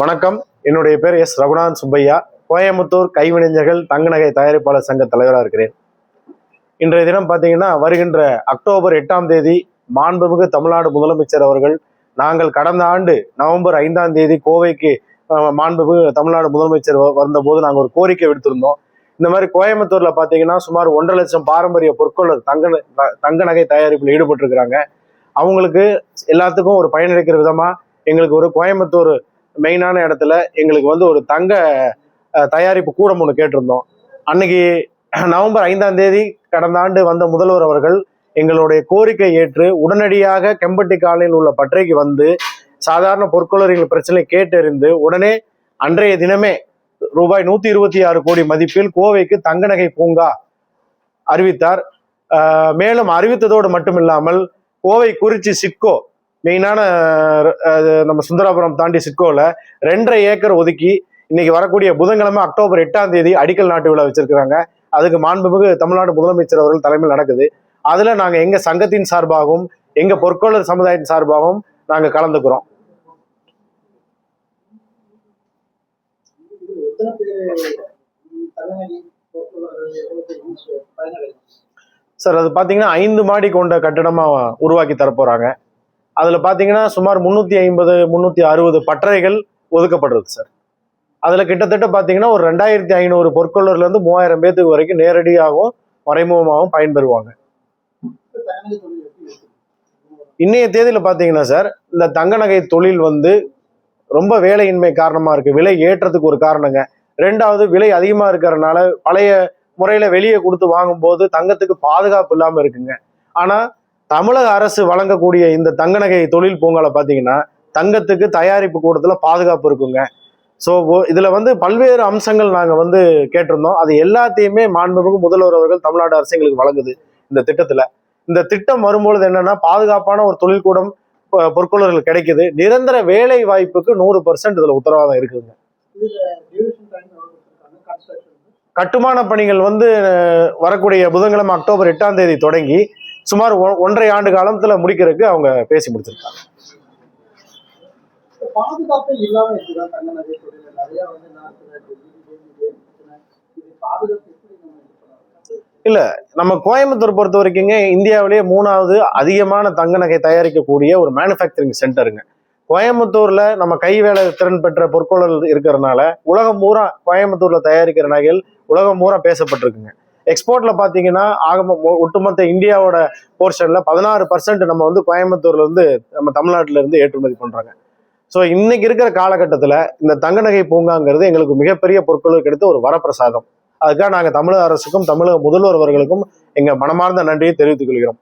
வணக்கம். என்னுடைய பேர் எஸ் ரகுநாத் சுப்பையா. கோயம்புத்தூர் கைவினைஞர்கள் தங்க நகை தயாரிப்பாளர் சங்க தலைவராக இருக்கிறேன். இன்றைய தினம் பார்த்தீங்கன்னா வருகின்ற அக்டோபர் எட்டாம் தேதி மாண்புமிகு தமிழ்நாடு முதலமைச்சர் அவர்கள் நாங்கள் கடந்த ஆண்டு நவம்பர் ஐந்தாம் தேதி கோவைக்கு மாண்புமிகு தமிழ்நாடு முதலமைச்சர் வந்தபோது நாங்கள் ஒரு கோரிக்கை விடுத்திருந்தோம். இந்த மாதிரி கோயம்புத்தூர்ல பார்த்தீங்கன்னா சுமார் ஒன்றரை லட்சம் பாரம்பரிய பொற்கொள்ளர் தங்க தங்க நகை தயாரிப்பில் ஈடுபட்டிருக்கிறாங்க. அவங்களுக்கு எல்லாத்துக்கும் ஒரு பயனளிக்கிற விதமா எங்களுக்கு ஒரு கோயம்புத்தூர் மெயினான இடத்துல எங்களுக்கு வந்து ஒரு தங்க தயாரிப்பு கூடம் ஒன்று கேட்டிருந்தோம். அன்னைக்கு நவம்பர் ஐந்தாம் தேதி கடந்த ஆண்டு வந்த முதல்வர் அவர்கள் எங்களுடைய கோரிக்கை ஏற்று உடனடியாக கெம்பட்டி காலையில் உள்ள பற்றைக்கு வந்து சாதாரண பொற்கொள்ளரின் பிரச்சனை கேட்டறிந்து உடனே அன்றைய தினமே ரூபாய் நூத்தி இருபத்தி ஆறு கோடி மதிப்பில் கோவைக்கு தங்க நகை பூங்கா அறிவித்தார். மேலும் அறிவித்ததோடு மட்டுமில்லாமல் கோவை குறிச்சி சிட்கோ மெயினான நம்ம சுந்தராபுரம் தாண்டி சிட்கோவில் ரெண்டரை ஏக்கர் ஒதுக்கி இன்னைக்கு வரக்கூடிய புதன்கிழமை அக்டோபர் எட்டாம் தேதி அடிக்கல் நாட்டு விழா வச்சிருக்கிறாங்க. அதுக்கு மாண்புமிகு தமிழ்நாடு முதலமைச்சர் அவர்கள் தலைமையில் நடக்குது. அதுல நாங்க எங்க சங்கத்தின் சார்பாகவும் எங்க பொற்கொள்ளர் சமுதாயத்தின் சார்பாகவும் நாங்க கலந்துக்கிறோம். சார் அது பாத்தீங்கன்னா ஐந்து மாடி கொண்ட கட்டடமாக உருவாக்கி தரப்போறாங்க. அதில் பார்த்தீங்கன்னா சுமார் முந்நூற்றி ஐம்பது முந்நூற்றி அறுபது பட்டறைகள் ஒதுக்கப்படுறது சார் அதில் கிட்டத்தட்ட பார்த்தீங்கன்னா ஒரு ரெண்டாயிரத்தி ஐநூறு பொற்கொள்ளர்லேருந்து மூவாயிரம் பேத்துக்கு வரைக்கும் நேரடியாகவும் மறைமுகமாகவும் பயன்பெறுவாங்க இன்றைய தேதியில் பார்த்தீங்கன்னா இன்னைய சார் இந்த தங்க நகை தொழில் வந்து ரொம்ப வேலையின்மை காரணமாக இருக்குது விலை ஏற்றத்துக்கு ஒரு காரணங்க. ரெண்டாவது விலை அதிகமாக இருக்கிறதுனால பழைய முறையில் வெளியே கொடுத்து வாங்கும்போது தங்கத்துக்கு பாதுகாப்பு இல்லாமல் இருக்குங்க. ஆனால் தமிழக அரசு வழங்கக்கூடிய இந்த தங்க நகை தொழில் பூங்கால பார்த்தீங்கன்னா தங்கத்துக்கு தயாரிப்பு கூடத்தில் பாதுகாப்பு இருக்குங்க. ஸோ இதில் வந்து பல்வேறு அம்சங்கள் நாங்கள் வந்து கேட்டிருந்தோம். அது எல்லாத்தையுமே மாண்புமிகு முதல்வர் அவர்கள் தமிழ்நாடு அரசு எங்களுக்கு வழங்குது இந்த திட்டத்தில். இந்த திட்டம் வரும்பொழுது என்னன்னா பாதுகாப்பான ஒரு தொழில்கூடம் பொற்கொள்ளர்கள் கிடைக்குது. நிரந்தர வேலை வாய்ப்புக்கு நூறு பர்சன்ட் இதில் உத்தரவாதம் இருக்குதுங்க. கட்டுமான பணிகள் வந்து வரக்கூடிய புதன்கிழமை அக்டோபர் எட்டாம் தேதி தொடங்கி சுமார் ஒன்றரை ஆண்டு காலத்துல முடிக்கிறதுக்கு அவங்க பேசி முடிச்சிருக்காங்க. எப்படி நம்ம கோயம்புத்தூர் பொறுத்த வரைக்குங்க இந்தியாவிலேயே மூணாவது அதிகமான தங்க நகை தயாரிக்கக்கூடிய ஒரு மேனுஃபேக்சரிங் சென்டருங்க கோயம்புத்தூர்ல நம்ம கை வேலை திறன் பெற்ற பொற்கொள்ளல் இருக்கிறதுனால உலகம் பூரா கோயம்புத்தூர்ல தயாரிக்கிற நகைகள் உலகம் பூரா பேசப்பட்டிருக்குங்க. எக்ஸ்போர்ட்ல பாத்தீங்கன்னா ஆக ஒட்டுமொத்த இந்தியாவோட போர்ஷன்ல பதினாறு பர்சன்ட் நம்ம வந்து கோயம்புத்தூர்ல இருந்து நம்ம தமிழ்நாட்டுல இருந்து ஏற்றுமதி பண்றாங்க. ஸோ இன்னைக்கு இருக்கிற காலகட்டத்துல இந்த தங்க நகை பூங்காங்கிறது எங்களுக்கு மிகப்பெரிய பொருட்களுக்கு கிடைத்த ஒரு வரப்பிரசாதம். அதுக்காக நாங்க தமிழக அரசுக்கும் தமிழக முதல்வர் அவர்களுக்கும் எங்க மனமார்ந்த நன்றியை தெரிவித்துக் கொள்கிறோம்.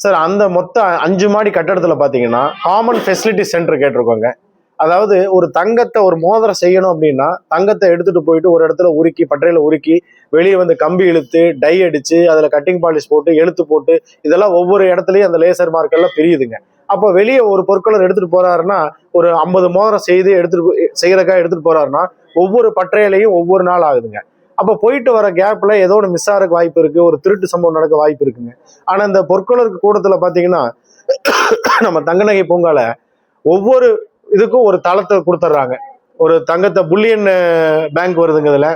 சார் அந்த மொத்த அஞ்சு மாடி கட்டடத்துல பாத்தீங்கன்னா காமன் ஃபெசிலிட்டி சென்டர் கேட்டிருக்கோங்க. அதாவது ஒரு தங்கத்தை ஒரு மோதிரம் செய்யணும் அப்படின்னா தங்கத்தை எடுத்துட்டு போயிட்டு ஒரு இடத்துல உருக்கி பட்டறையில உருக்கி வெளியே வந்து கம்பி இழுத்து டை அடிச்சு அதுல கட்டிங் பாலிஷ் போட்டு எழுத்து போட்டு இதெல்லாம் ஒவ்வொரு இடத்துலயும் அந்த லேசர் மார்க்கெல்லாம் பிரியுதுங்க. அப்போ வெளியே ஒரு பொருட்களை எடுத்துட்டு போறாருன்னா ஒரு ஐம்பது மோதிரம் செய்து எடுத்துட்டு போ- செய்யறதுக்காக எடுத்துட்டு போறாருன்னா ஒவ்வொரு பட்டறையிலையும் ஒவ்வொரு நாள் ஆகுதுங்க. அப்போ போயிட்டு வர கேப்ல ஏதோ ஒன்று மிஸ் ஆகிறதுக்கு வாய்ப்பு இருக்கு ஒரு திருட்டு சம்பவம் நடக்க வாய்ப்பு இருக்குங்க. ஆனா இந்த பொற்கொளருக்கு கூடத்துல பாத்தீங்கன்னா நம்ம தங்கநகை பூங்கால ஒவ்வொரு இதுக்கும் ஒரு தளத்தை கொடுத்துட்றாங்க. ஒரு தங்கத்தை புல்லியன் பேங்க் வருதுங்க இதில்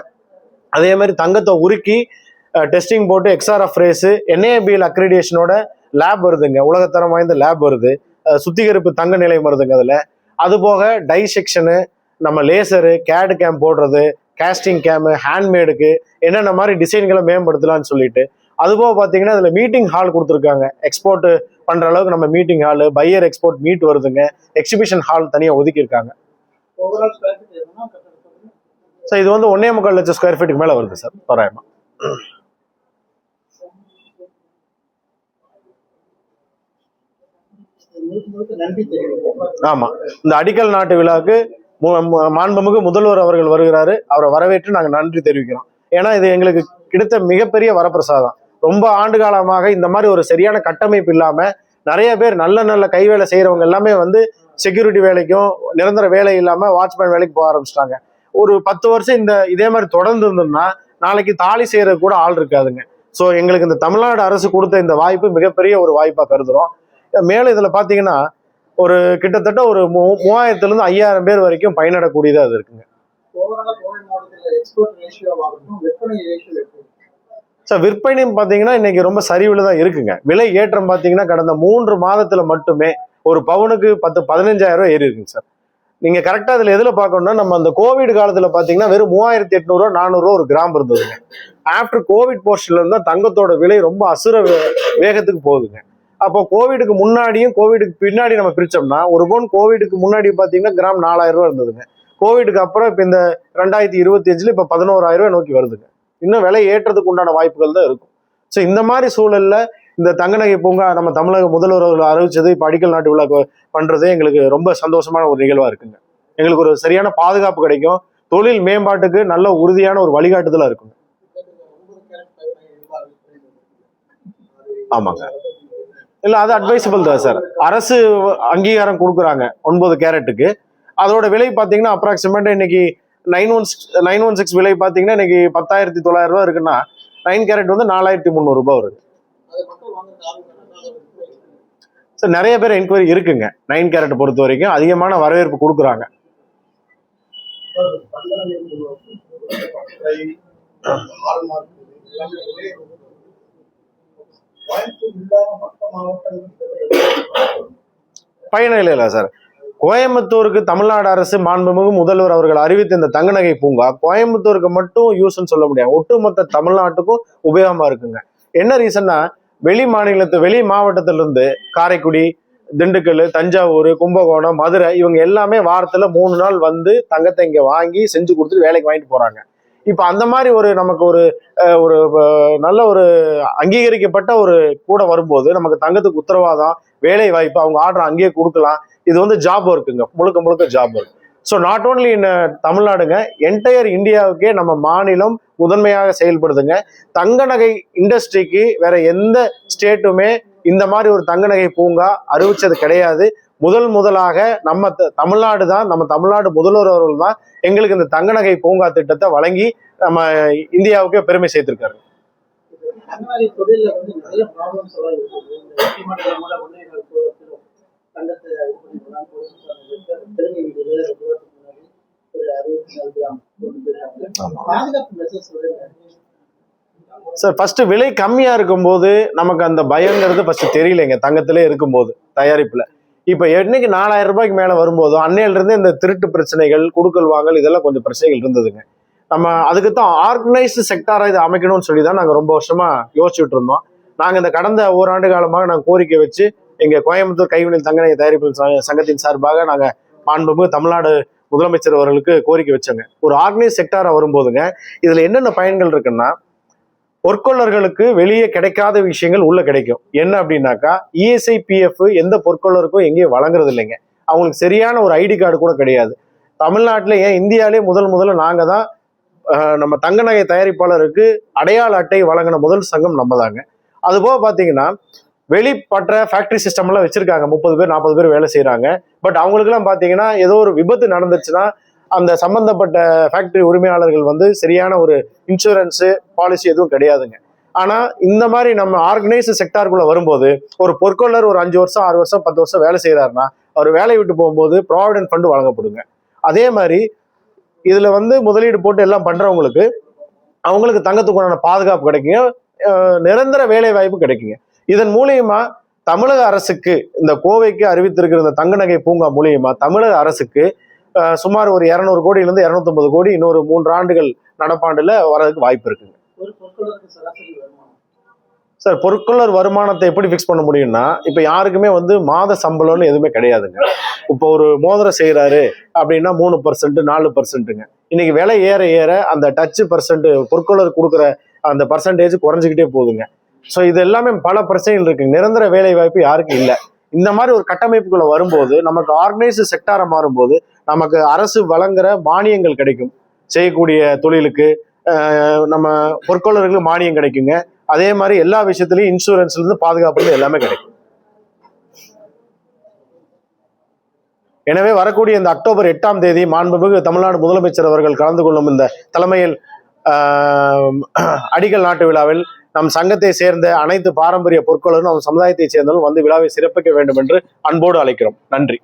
அதே மாதிரி தங்கத்தை உருக்கி டெஸ்டிங் போட்டு எக்ஸ்ஆர்எஃப் ரேஸு என்ஏபிஎல் அக்ரிடியேஷனோட லேப் வருதுங்க. உலகத்தரம் வாய்ந்த லேப் வருது. சுத்திகரிப்பு தங்க நிலையம் வருதுங்க அதில். அது போக டை செக்ஷனு நம்ம லேசரு கேடு கேம் போடுறது கேஸ்டிங் கேமு ஹேண்ட்மேடுக்கு என்னென்ன மாதிரி டிசைன்களை மேம்படுத்தலாம்னு சொல்லிட்டு. அதுபோக பார்த்தீங்கன்னா அதில் மீட்டிங் ஹால் கொடுத்துருக்காங்க. எக்ஸ்போர்ட்டு பண்ணுற அளவுக்கு நம்ம meeting hall buyer export meet வருதுங்க. எக்ஸிபிஷன் ஹால் தனியாக ஒதுக்கியிருக்காங்க. சார் இது வந்து ஒன்னே முக்கால் லட்சம் ஸ்கொயர் ஃபீட்டுக்கு மேலே வருது சார் தோராயமா. ஆமா. இந்த அடிக்கல் நாட்டு விழாவுக்கு மாண்புமிகு முதல்வர் அவர்கள் வருகிறாரு. அவரை வரவேற்று நாங்கள் நன்றி தெரிவிக்கிறோம். ஏன்னா இது எங்களுக்கு கிடைத்த மிகப்பெரிய வரப்பிரசாதம். ரொம்ப ஆண்டு காலமாக இந்த மாதிரி ஒரு சரியான கட்டமைப்பு இல்லாம நிறைய பேர் நல்ல நல்ல கைவேலை செய்யறவங்க எல்லாமே வந்து செக்யூரிட்டி வேலைக்கும் நிரந்தர வேலை இல்லாம வாட்ச்மேன் வேலைக்கு போக ஆரம்பிச்சிட்டாங்க. ஒரு பத்து வருஷம் இந்த இதே மாதிரி தொடர்ந்து இருந்தோம்னா நாளைக்கு தாலி செய்யறது கூட ஆள் இருக்காதுங்க. ஸோ எங்களுக்கு இந்த தமிழ்நாடு அரசு கொடுத்த இந்த வாய்ப்பு மிகப்பெரிய ஒரு வாய்ப்பாக கருதுறோம். மேலும் இதில் பார்த்தீங்கன்னா ஒரு கிட்டத்தட்ட ஒரு மூ மூவாயிரத்துலேருந்து ஐயாயிரம் பேர் வரைக்கும் பயனடக்கூடியதாக அது இருக்குங்க. ஸோ சார் விற்பனையும் பார்த்தீங்கன்னா இன்னைக்கு ரொம்ப சரிவில் தான் இருக்குங்க. விலை ஏற்றம் பார்த்தீங்கன்னா கடந்த மூன்று மாதத்தில் மட்டுமே ஒரு பவுனுக்கு பத்து பதினஞ்சாயிரம் ரூபா ஏறி இருக்குங்க சார் நீங்கள் கரெக்டாக அதில் எதில் பார்க்கணும்னா நம்ம அந்த கோவிட் காலத்தில் பார்த்தீங்கன்னா வெறும் மூவாயிரத்தி எட்நூறுவா நானூறுரூவா ஒரு கிராம் இருந்ததுங்க. ஆஃப்டர் கோவிட் போர்ஷன்ல இருந்தால் தங்கத்தோட விலை ரொம்ப அசுர வேகத்துக்கு போகுதுங்க. அப்போ கோவிடுக்கு முன்னாடியும் கோவிடுக்கு பின்னாடி நம்ம பிரித்தோம்னா ஒரு பவுன் கோவிடுக்கு முன்னாடி பார்த்தீங்கன்னா கிராம் நாலாயிரம் ரூபா இருந்ததுங்க. கோவிடுக்கு அப்புறம் இப்போ இந்த ரெண்டாயிரத்தி இருபத்தி அஞ்சில் இப்போ பதினோராயிரம் ரூபாய் நோக்கி வருதுங்க. இன்னும் விலை ஏற்றதுக்கு உண்டான வாய்ப்புகள் தான் இருக்கும். ஸோ இந்த மாதிரி சூழல்ல இந்த தங்கநகை பூங்கா நம்ம தமிழக முதல்வர் அவர்கள் அறிவிச்சது இப்போ அடிக்கல் நாட்டு விழா பண்ணுறது பண்றது எங்களுக்கு ரொம்ப சந்தோஷமான ஒரு நிகழ்வா இருக்குங்க. எங்களுக்கு ஒரு சரியான பாதுகாப்பு கிடைக்கும். தொழில் மேம்பாட்டுக்கு நல்ல உறுதியான ஒரு வழிகாட்டுதலா இருக்குங்க. ஆமாங்க. இல்லை அது அட்வைசபிள் தான் சார் அரசு அங்கீகாரம் கொடுக்குறாங்க ஒன்பது கேரட்டுக்கு. அதோட விலை பார்த்தீங்கன்னா அப்ராக்சிமேட்டாக இன்னைக்கு nine one six nine one six விலை பார்த்தீங்கன்னா இன்னைக்கு பத்தாயிரத்தி தொள்ளாயிரம் ரூபாய் இருக்குன்னா நைன் கேரட் வந்து நாலாயிரத்தி முந்நூறு ரூபாய் வருது. சார் நிறைய பேர் என்கொயரி இருக்குங்க. நைன் கேரட் பொறுத்த வரைக்கும் அதிகமான வரவேற்பு கொடுக்குறாங்க. வாய்ப்பு இல்லை சார் கோயம்புத்தூருக்கு தமிழ்நாடு அரசு மாண்புமிகு முதல்வர் அவர்கள் அறிவித்த இந்த தங்கநகை பூங்கா கோயம்புத்தூருக்கு மட்டும் யூஸ்ன்னு சொல்ல முடியாது. ஒட்டுமொத்த தமிழ்நாட்டுக்கும் உபயோகமா இருக்குங்க. என்ன ரீசன்னா வெளி மாநிலத்து வெளி மாவட்டத்திலிருந்து காரைக்குடி திண்டுக்கல் தஞ்சாவூர் கும்பகோணம் மதுரை இவங்க எல்லாமே வாரத்துல மூணு நாள் வந்து தங்கத்தை இங்க வாங்கி செஞ்சு கொடுத்துட்டு வேலைக்கு வாங்கிட்டு போறாங்க. இப்ப அந்த மாதிரி ஒரு நமக்கு ஒரு ஒரு நல்ல ஒரு அங்கீகரிக்கப்பட்ட ஒரு கூட வரும்போது நமக்கு தங்கத்துக்கு உத்தரவாதம் வேலை வாய்ப்பு அவங்க ஆர்டர் அங்கேயே கொடுக்கலாம். இது வந்து ஜாப் ஒர்க்குங்க முழுக்க முழுக்க job work so not only in தமிழ்நாடுங்க entire இந்தியாவுக்கே நம்ம மாநிலம் முதன்மையாக செயல்படுதுங்க. தங்க நகை இண்டஸ்ட்ரிக்கு வேற எந்த ஸ்டேட்டுமே இந்த மாதிரி ஒரு தங்க நகை பூங்கா அறிவிச்சது கிடையாது. முதல் முதலாக நம்ம த- தமிழ்நாடு தான் நம்ம தமிழ்நாடு முதல்வர் அவர்கள் தான் எங்களுக்கு இந்த தங்க நகை பூங்கா திட்டத்தை வழங்கி நம்ம இந்தியாவுக்கே பெருமை சேர்த்திருக்காரு. தொழில வந்து நிறைய ப்ராப்ளம்ஸ் எல்லாம் இருக்குது. தங்கத்தை இது பண்ணிக்கலாம் போலீஸ் சொன்னாங்க திரும்பி வீடு இருபத்தி முன்னாடி ஒரு அறுபத்தி நாலு கிராம் கொண்டு போயிருக்காங்க பாதுகாப்பு மெசேஜ் சொல்லுங்க சார் ஃபர்ஸ்ட் விலை கம்மியா இருக்கும்போது நமக்கு அந்த பயங்கிறது ஃபர்ஸ்ட் தெரியலைங்க. தங்கத்திலே இருக்கும்போது தயாரிப்புல. இப்ப என்னைக்கு நாலாயிரம் ரூபாய்க்கு மேல வரும்போதோ அன்னையில இருந்து இந்த திருட்டு பிரச்சனைகள் குடுக்கல் வாங்கல் இதெல்லாம் கொஞ்சம் பிரச்சனைகள் இருந்ததுங்க. நம்ம அதுக்கு தான் ஆர்கனைஸ்டு செக்டாரா இதை அமைக்கணும்னு சொல்லி தான் நாங்க ரொம்ப வருஷமா யோசிச்சுட்டு இருந்தோம். நாங்க இந்த கடந்த ஓராண்டு காலமாக நாங்க கோரிக்கை வச்சு எங்க கோயம்புத்தூர் கைவினை தங்கநகை தயாரிப்பு சங்கத்தின் சார்பாக நாங்க மாண்புமிகு தமிழ்நாடு முதலமைச்சர் அவர்களுக்கு கோரிக்கை வச்சோங்க. ஒரு ஆர்கனைஸ் செக்டாரா வரும்போதுங்க இதுல என்னென்ன பயன்கள் இருக்குன்னா பொற்கொள்ளர்களுக்கு வெளியே கிடைக்காத விஷயங்கள் உள்ள கிடைக்கும். என்ன அப்படின்னாக்கா இஎஸ்ஐ பிஎஃப் எந்த பொற்கொள்ளருக்கும் எங்கேயும் வழங்குறது இல்லைங்க. அவங்களுக்கு சரியான ஒரு ஐடி கார்டு கூட கிடையாது. தமிழ்நாட்டில் ஏன் இந்தியாவிலே முதல் முதல்ல நாங்கள் தான் நம்ம தங்க நகை தயாரிப்பாளருக்கு அடையாள அட்டை வழங்கின முதல் சங்கம் நம்ம தாங்க அதுபோக பார்த்தீங்கன்னா வெளிப்படுற ஃபேக்டரி சிஸ்டம்லாம் வச்சிருக்காங்க. முப்பது பேர் நாற்பது பேர் வேலை செய்கிறாங்க பட் அவங்களுக்குலாம் பார்த்தீங்கன்னா ஏதோ ஒரு விபத்து நடந்துச்சுன்னா அந்த சம்பந்தப்பட்ட ஃபேக்டரி உரிமையாளர்கள் வந்து சரியான ஒரு இன்சூரன்ஸு பாலிசி எதுவும் கிடையாதுங்க. ஆனால் இந்த மாதிரி நம்ம ஆர்கனைஸ்டு செக்டாருக்குள்ளே வரும்போது ஒரு பொற்கொள்ளர் ஒரு அஞ்சு வருஷம் ஆறு வருஷம் பத்து வருஷம் வேலை செய்கிறாருன்னா அவர் வேலையை விட்டு போகும்போது ப்ராவிடென்ட் ஃபண்டு வழங்கப்படுங்க. அதே மாதிரி இதில் வந்து முதலீடு போட்டு எல்லாம் பண்ணுறவங்களுக்கு அவங்களுக்கு தங்கத்துக்குண்டான பாதுகாப்பு கிடைக்குங்க. நிரந்தர வேலை வாய்ப்பு கிடைக்குங்க. இதன் மூலியமா தமிழக அரசுக்கு இந்த கோவைக்கு அறிவித்திருக்கிற இந்த தங்க நகை பூங்கா மூலியமா தமிழக அரசுக்கு சுமார் ஒரு இரநூறு கோடியிலிருந்து இரநூத்தொன்பது கோடி இன்னொரு மூன்று ஆண்டுகள் நடப்பாண்டுல வரதுக்கு வாய்ப்பு இருக்குங்க. சார் பொருட்களர் வருமானத்தை எப்படி ஃபிக்ஸ் பண்ண முடியும்னா இப்போ யாருக்குமே வந்து மாத சம்பளம்னு எதுவுமே கிடையாதுங்க. இப்போ ஒரு மோதிரம் செய்கிறாரு அப்படின்னா மூணு பர்சன்ட் நாலு பர்சன்ட்டுங்க இன்னைக்கு விலை ஏற ஏற அந்த டச்சு பர்சன்ட் பொற்கொள்ளர் கொடுக்குற அந்த பர்சன்டேஜ் குறைஞ்சிக்கிட்டே போகுதுங்க. ஸோ இது எல்லாமே பல பிரச்சனைகள் இருக்கு. நிரந்தர வேலை வாய்ப்பு யாருக்கும் இல்லை. இந்த மாதிரி ஒரு கட்டமைப்புக்குள்ள வரும்போது நமக்கு ஆர்கனைஸ்டு செக்டாரை மாறும்போது நமக்கு அரசு வழங்குற மானியங்கள் கிடைக்கும். செய்யக்கூடிய தொழிலுக்கு நம்ம பொற்கொள்ளர்களுக்கு மானியம் கிடைக்குங்க. அதே மாதிரி எல்லா விஷயத்துலையும் இன்சூரன்ஸ்ல இருந்து பாதுகாப்புலேருந்து எல்லாமே கிடைக்கும். எனவே வரக்கூடிய இந்த அக்டோபர் எட்டாம் தேதி மாண்புமிகு தமிழ்நாடு முதலமைச்சர் அவர்கள் கலந்து கொள்ளும் இந்த தலைமையில் அடிக்கல் நாட்டு விழாவில் நம் சங்கத்தை சேர்ந்த அனைத்து பாரம்பரிய பொருட்களும் நம் சமுதாயத்தை சேர்ந்தவர்கள் வந்து விழாவை சிறப்பிக்க வேண்டும் என்று அன்போடு அழைக்கிறோம். நன்றி.